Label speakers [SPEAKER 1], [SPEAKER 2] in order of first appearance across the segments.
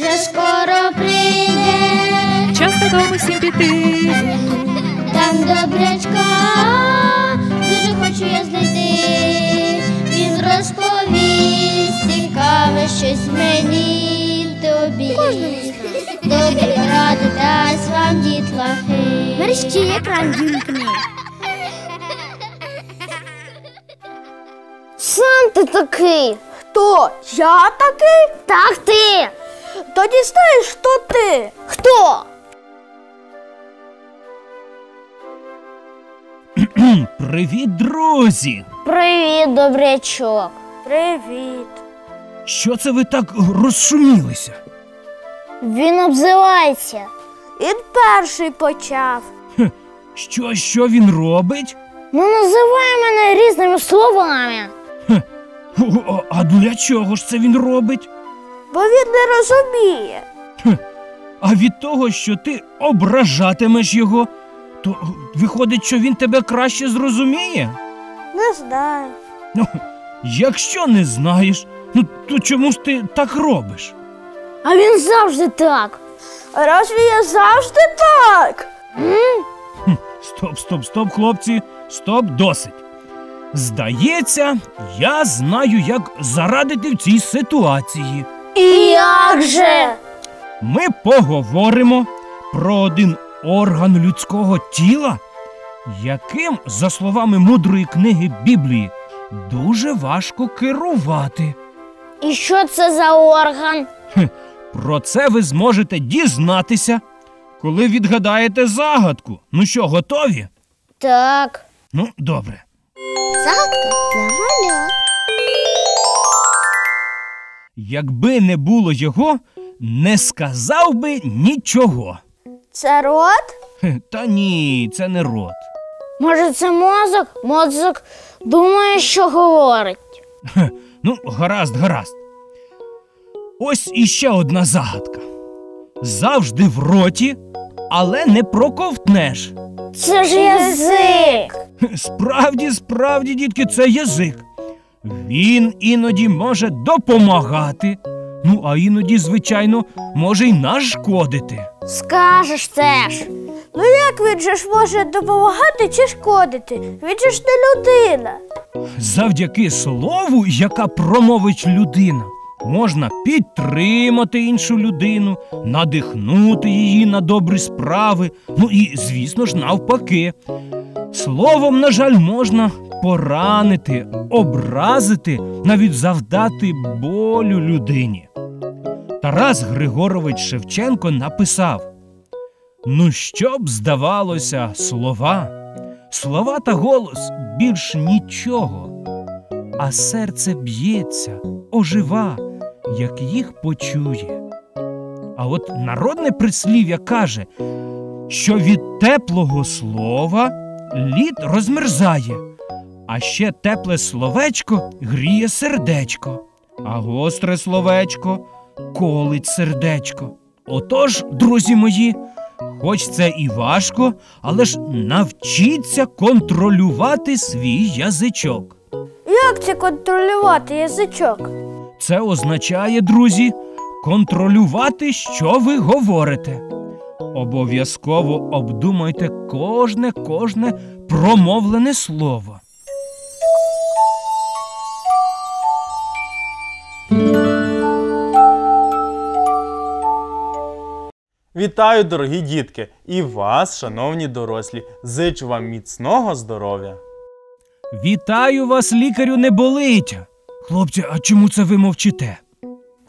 [SPEAKER 1] вже скоро прийде,
[SPEAKER 2] Час додому всім піти.
[SPEAKER 1] там добрячка, дуже хочу я знайти. Він розповість цікаве щось мені тобі. Добрі ради дасть вам дітлахи.
[SPEAKER 3] Мерщі екран вімкни. Сам ти такий.
[SPEAKER 4] Хто? Я такий?
[SPEAKER 3] Так ти.
[SPEAKER 4] Тоді знаєш, хто ти?
[SPEAKER 3] Хто?
[SPEAKER 5] Привіт, друзі!
[SPEAKER 3] Привіт, добрячок.
[SPEAKER 4] Привіт.
[SPEAKER 5] Що це ви так розшумілися?
[SPEAKER 3] Він обзивається.
[SPEAKER 4] Він перший почав.
[SPEAKER 5] Що, що він робить?
[SPEAKER 3] Ну називай мене різними словами.
[SPEAKER 5] О, А для чого ж це він робить?
[SPEAKER 4] Бо він не розуміє.
[SPEAKER 5] А від того, що ти ображатимеш його, то виходить, що він тебе краще зрозуміє?
[SPEAKER 4] Не знаю.
[SPEAKER 5] Ну, якщо не знаєш, ну то чому ж ти так робиш?
[SPEAKER 3] А він завжди так.
[SPEAKER 4] А разве я завжди так?
[SPEAKER 5] Стоп, стоп, стоп, хлопці, стоп, досить. Здається, я знаю, як зарадити в цій ситуації.
[SPEAKER 3] І як же?
[SPEAKER 5] Ми поговоримо про один орган людського тіла, яким, за словами мудрої книги Біблії, дуже важко керувати.
[SPEAKER 3] І що це за орган?
[SPEAKER 5] Про це ви зможете дізнатися, коли відгадаєте загадку. Ну що, готові?
[SPEAKER 3] Так.
[SPEAKER 5] Ну, добре.
[SPEAKER 3] Загадка для маля.
[SPEAKER 5] Якби не було його, не сказав би нічого.
[SPEAKER 4] Це рот?
[SPEAKER 5] Хе, Та ні, це не рот.
[SPEAKER 3] Може, це мозок? Мозок думає, що говорить.
[SPEAKER 5] Хе, Ну, гаразд, гаразд. Ось іще одна загадка. Завжди в роті, але не проковтнеш.
[SPEAKER 3] Це ж язик.
[SPEAKER 5] Хе, Справді, справді, дітки, це язик. Він іноді може допомагати, ну а іноді, звичайно, може й нашкодити.
[SPEAKER 3] Скажеш теж.
[SPEAKER 4] Ну як він же ж може допомагати чи шкодити? Він же ж не людина.
[SPEAKER 5] Завдяки слову, яка промовить людина, можна підтримати іншу людину, надихнути її на добрі справи, ну і, звісно ж, навпаки. Словом, на жаль, можна поранити, образити, навіть завдати болю людині. Тарас Григорович Шевченко написав: Ну, що б здавалося, слова, слова та голос більш нічого, а серце б'ється, ожива, як їх почує. А от народне прислів'я каже, що від теплого слова лід розмерзає, а ще тепле словечко гріє сердечко, а гостре словечко колить сердечко. Отож, друзі мої, хоч це і важко, але ж навчіться контролювати свій язичок.
[SPEAKER 4] Як це контролювати язичок?
[SPEAKER 5] Це означає, друзі, контролювати, що ви говорите. Обов'язково обдумайте кожне кожне промовлене слово.
[SPEAKER 6] Вітаю, дорогі дітки, і вас, шановні дорослі. Зичу вам міцного здоров'я.
[SPEAKER 5] Вітаю вас, лікарю, не болить. Хлопці, а чому це ви мовчите?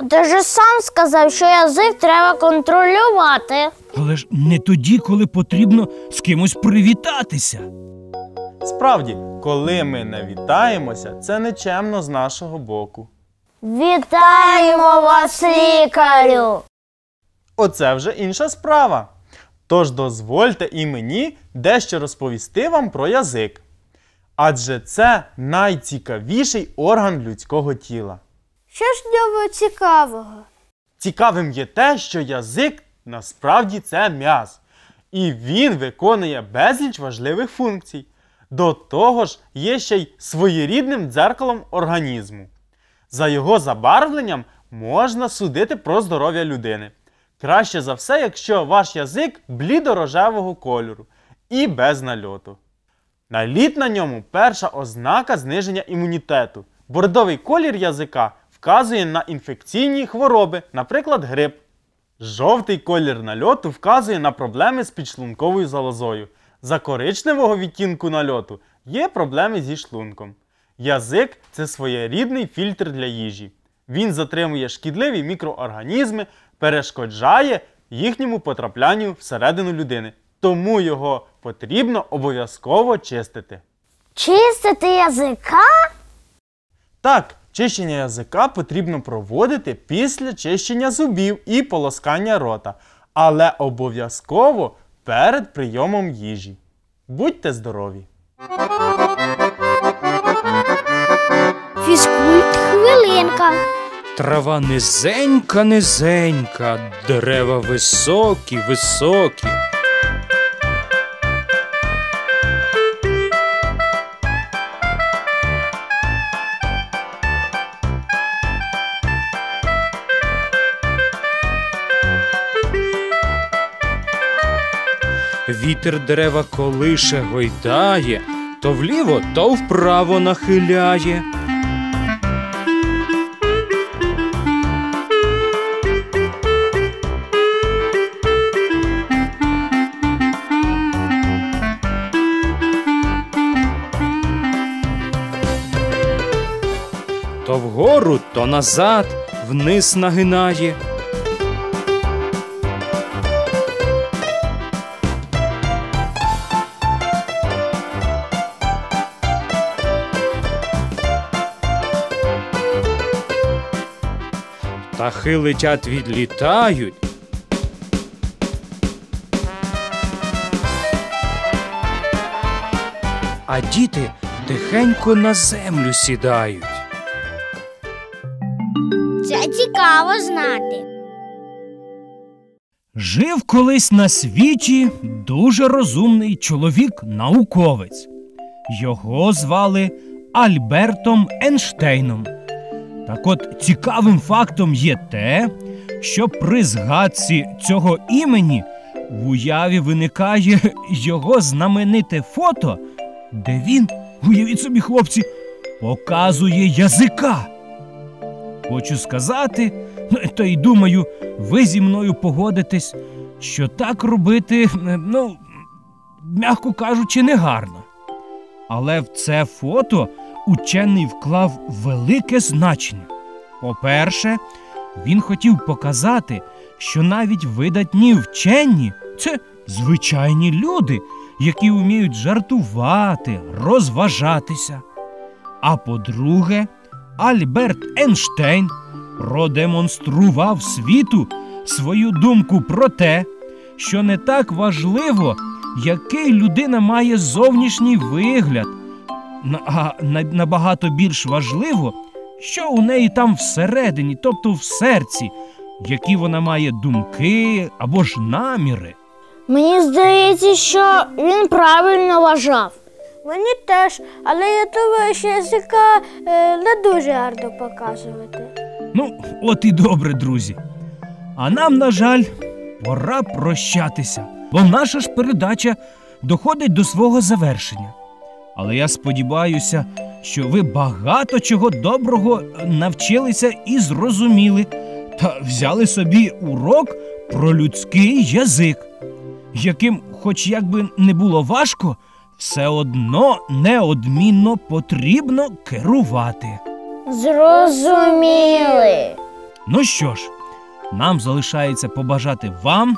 [SPEAKER 3] Ти ж сам сказав, що язик треба контролювати.
[SPEAKER 5] Але ж не тоді, коли потрібно з кимось привітатися.
[SPEAKER 6] Справді, коли ми не вітаємося, це нечемно з нашого боку.
[SPEAKER 3] Вітаємо вас, лікарю!
[SPEAKER 6] Оце вже інша справа. Тож дозвольте і мені дещо розповісти вам про язик. Адже це найцікавіший орган людського тіла.
[SPEAKER 4] Що ж в ньому цікавого?
[SPEAKER 6] Цікавим є те, що язик насправді це м'яз, і він виконує безліч важливих функцій. До того ж, є ще й своєрідним дзеркалом організму. За його забарвленням можна судити про здоров'я людини. Краще за все, якщо ваш язик блідорожевого кольору і без нальоту. Наліт на ньому перша ознака зниження імунітету. Бордовий колір язика вказує на інфекційні хвороби, наприклад, грип. Жовтий колір нальоту вказує на проблеми з підшлунковою залозою. За коричневого відтінку нальоту є проблеми зі шлунком. Язик це своєрідний фільтр для їжі. Він затримує шкідливі мікроорганізми, перешкоджає їхньому потраплянню всередину людини. Тому його потрібно обов'язково чистити.
[SPEAKER 3] Чистити язика?
[SPEAKER 6] Так, чищення язика потрібно проводити після чищення зубів і полоскання рота, але обов'язково перед прийомом їжі. Будьте здорові!
[SPEAKER 3] Фізкульт хвилинка.
[SPEAKER 5] Трава низенька, низенька, дерева високі, високі. Вітер дерева колише гойдає, то вліво, то вправо нахиляє. То назад, вниз нагинає. Птахи летять відлітають. А діти тихенько на землю сідають.
[SPEAKER 3] Цікаво знати.
[SPEAKER 5] Жив колись на світі дуже розумний чоловік-науковець. Його звали Альбертом Ейнштейном. Так от цікавим фактом є те, що при згадці цього імені в уяві виникає його знамените фото, де він, уявіть собі, хлопці, показує язика. Хочу сказати, та й думаю, ви зі мною погодитесь, що так робити, ну, м'яко кажучи, негарно. Але в це фото учений вклав велике значення. По-перше, він хотів показати, що навіть видатні вчені це звичайні люди, які вміють жартувати, розважатися. А по-друге, Альберт Ейнштейн продемонстрував світу свою думку про те, що не так важливо, який людина має зовнішній вигляд, а набагато більш важливо, що у неї там всередині, тобто в серці, які вона має думки або ж наміри.
[SPEAKER 3] Мені здається, що він правильно вважав.
[SPEAKER 4] Мені теж, але я думаю, що язика е, не дуже гарно показувати.
[SPEAKER 5] Ну, от і добре, друзі. А нам, на жаль, пора прощатися, бо наша ж передача доходить до свого завершення. Але я сподіваюся, що ви багато чого доброго е, навчилися і зрозуміли, та взяли собі урок про людський язик, яким, хоч як би не було важко, все одно неодмінно потрібно керувати.
[SPEAKER 3] Зрозуміли.
[SPEAKER 5] Ну що ж, нам залишається побажати вам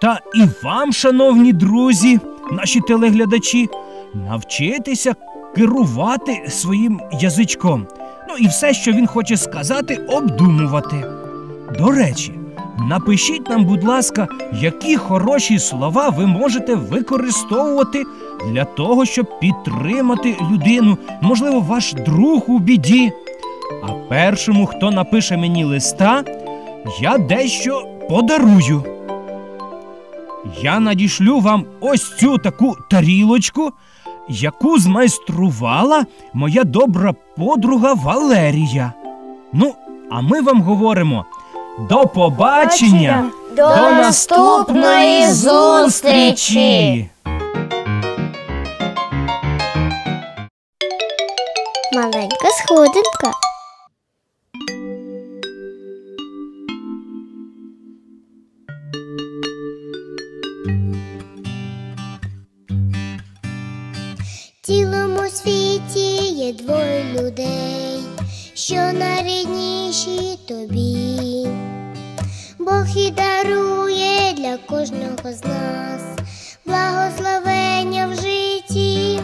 [SPEAKER 5] та і вам, шановні друзі, наші телеглядачі, навчитися керувати своїм язичком. Ну і все, що він хоче сказати, обдумувати. До речі, напишіть нам, будь ласка, які хороші слова ви можете використовувати для того, щоб підтримати людину, можливо, ваш друг у біді. А першому, хто напише мені листа, я дещо подарую. Я надішлю вам ось цю таку тарілочку, яку змайструвала моя добра подруга Валерія. Ну,
[SPEAKER 7] А ми вам говоримо до побачення,
[SPEAKER 4] До
[SPEAKER 3] наступної зустрічі!
[SPEAKER 1] Маленька сходинка. Цілому світі є двоє людей, що найрідніші тобі. Бог і дарує для кожного з нас благословення в житті.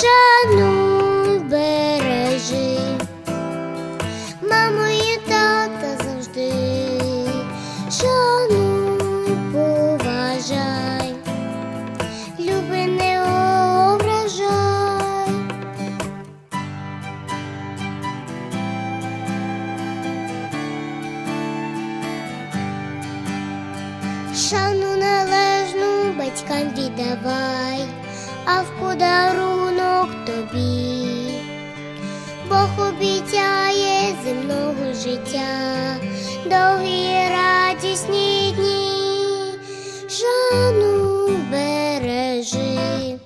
[SPEAKER 1] Шануй, бережи, маму і тата завжди, шануй, поважай, люби не ображай. Шану належну батькам віддавай, а в подарунок тобі. Бог обіцяє земного життя, довгі радісні дні, жану бережи,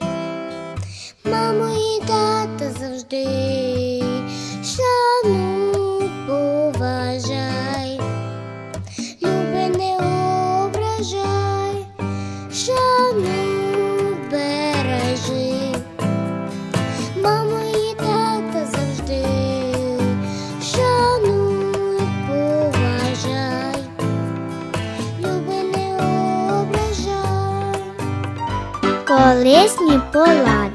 [SPEAKER 1] мамо і тата завжди, Корисні полади.
[SPEAKER 4] Добрячок,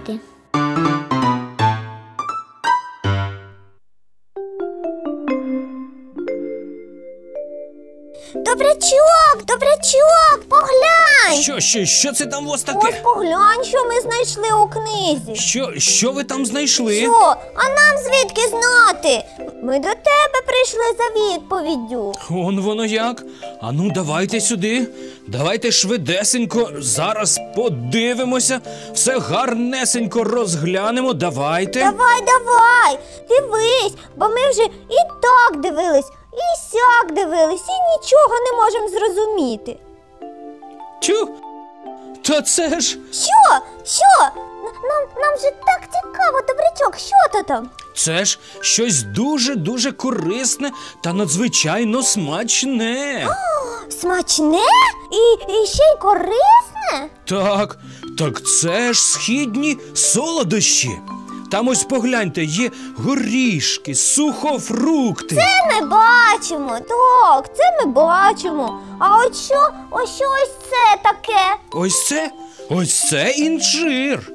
[SPEAKER 5] Що, що, це там у вас
[SPEAKER 4] Ось
[SPEAKER 5] таке?
[SPEAKER 4] поглянь, що ми знайшли у книзі.
[SPEAKER 5] Що, що ви там знайшли?
[SPEAKER 4] Що? А нам звідки знати? Ми до тебе прийшли за відповіддю.
[SPEAKER 5] Он воно як? Ану, давайте сюди. Давайте швидесенько зараз подивимося, все гарнесенько розглянемо. Давайте.
[SPEAKER 4] Давай, давай, дивись, бо ми вже і так дивились, і сяк дивились, і нічого не можемо зрозуміти.
[SPEAKER 5] Тю. Та це ж.
[SPEAKER 4] Що? Що? Нам, нам же так цікаво, добрячок, що то там?
[SPEAKER 5] Це ж щось дуже-дуже корисне та надзвичайно смачне.
[SPEAKER 4] Смачне і, і ще й корисне?
[SPEAKER 5] Так, так це ж східні солодощі. Там ось погляньте, є горішки, сухофрукти.
[SPEAKER 4] Це ми бачимо, так, це ми бачимо. А от що, ось що ось це таке?
[SPEAKER 5] Ось це, ось це інжир.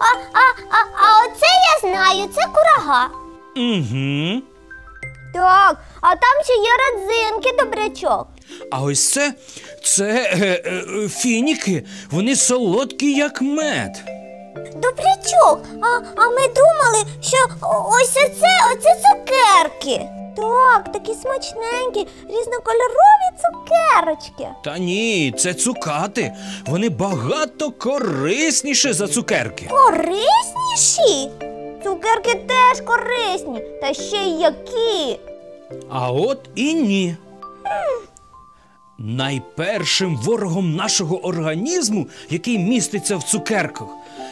[SPEAKER 4] А, а, а, а оце я знаю, це курага.
[SPEAKER 5] Угу.
[SPEAKER 4] Так, а там ще є родзинки, добрячок.
[SPEAKER 5] А ось це, це е, е, фініки, вони солодкі, як мед.
[SPEAKER 4] Добрячок, а, а ми думали, що ось оце, оце цукерки. Так, такі смачненькі, різнокольорові цукерочки.
[SPEAKER 5] Та ні, це цукати. Вони багато корисніше за цукерки.
[SPEAKER 4] Корисніші? Цукерки теж корисні, та ще й які.
[SPEAKER 5] А от і ні. Найпершим ворогом нашого організму, який міститься в цукерках,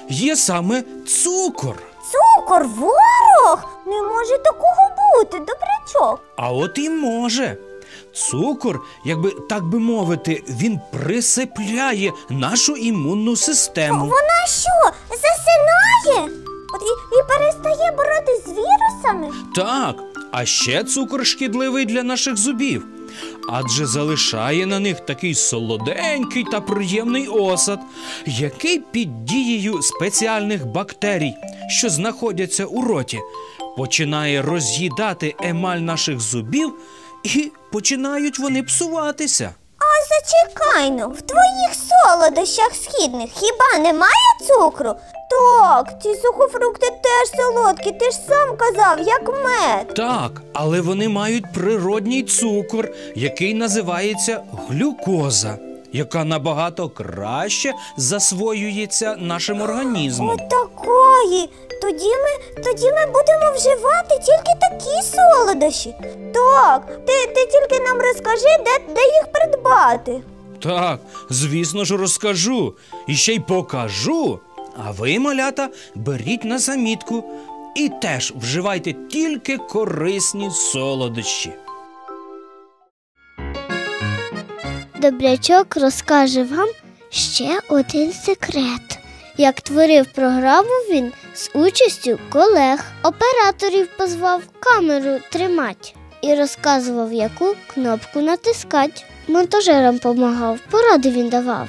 [SPEAKER 5] є саме цукор.
[SPEAKER 4] Цукор, ворог? Не може такого бути, добрячок.
[SPEAKER 5] А от і може. Цукор, якби так би мовити, він присипляє нашу імунну систему.
[SPEAKER 4] Вона що, засинає? От і, і перестає боротись з вірусами?
[SPEAKER 5] Так, а ще цукор шкідливий для наших зубів, адже залишає на них такий солоденький та приємний осад, який під дією спеціальних бактерій, що знаходяться у роті, починає роз'їдати емаль наших зубів, і починають вони псуватися.
[SPEAKER 4] А зачекай ну, в твоїх солодощах східних хіба немає цукру? Так, ці сухофрукти теж солодкі, ти ж сам казав, як мед.
[SPEAKER 5] Так, але вони мають природній цукор, який називається глюкоза, яка набагато краще засвоюється нашим організмом.
[SPEAKER 4] Отакої. Тоді ми, тоді ми будемо вживати тільки такі солодощі. Так, ти, ти тільки нам розкажи, де, де їх придбати.
[SPEAKER 5] Так, звісно ж, розкажу і ще й покажу. А ви, малята, беріть на замітку і теж вживайте тільки корисні солодощі.
[SPEAKER 8] Добрячок розкаже вам ще один секрет. Як творив програму він з участю колег, операторів позвав камеру тримать і розказував, яку кнопку натискать. Монтажерам помагав, поради він давав.